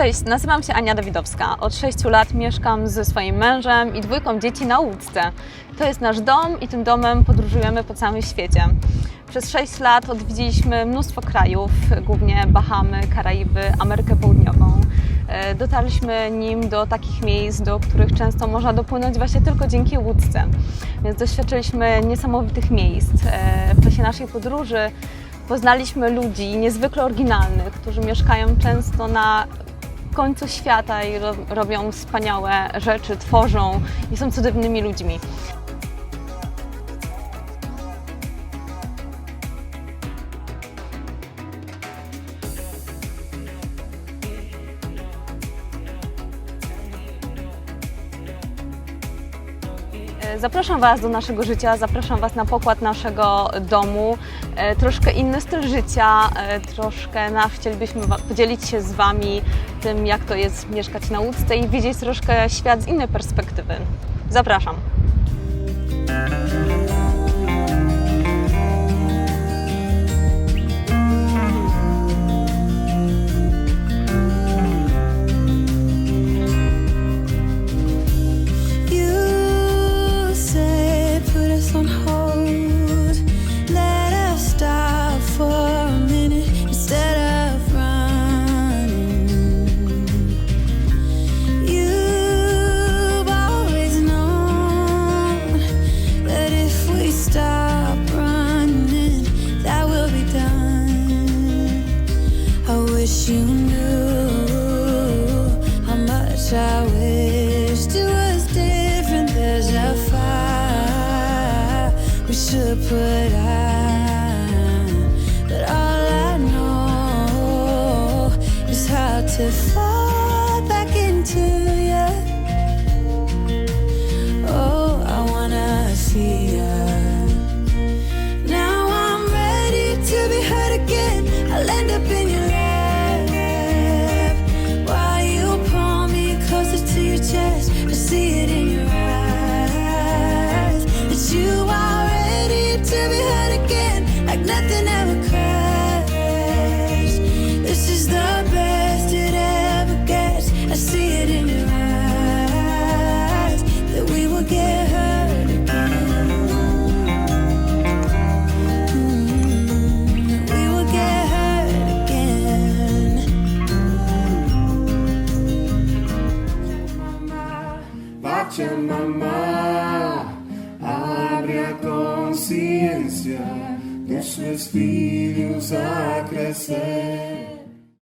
Cześć, nazywam się Ania Dawidowska. Od 6 lat mieszkam ze swoim mężem i dwójką dzieci na Łódce. To jest nasz dom i tym domem podróżujemy po całym świecie. Przez 6 lat odwiedziliśmy mnóstwo krajów, głównie Bahamy, Karaiby, Amerykę Południową. E, Dotarliśmy nim do takich miejsc, do których często można dopłynąć właśnie tylko dzięki łódce. Więc doświadczyliśmy niesamowitych miejsc. E, W czasie naszej podróży poznaliśmy ludzi niezwykle oryginalnych, którzy mieszkają często na końcu świata i ro robią wspaniałe rzeczy, tworzą i są cudownymi ludźmi. Zapraszam Was do naszego życia, zapraszam Was na pokład naszego domu. E, Troszkę inny styl życia, e, troszkę na, chcielibyśmy podzielić się z Wami tym, jak to jest mieszkać na łódce i widzieć troszkę świat z innej perspektywy. Zapraszam. We should put out, Pachamama abre a conciencia de su espíritu a crecer.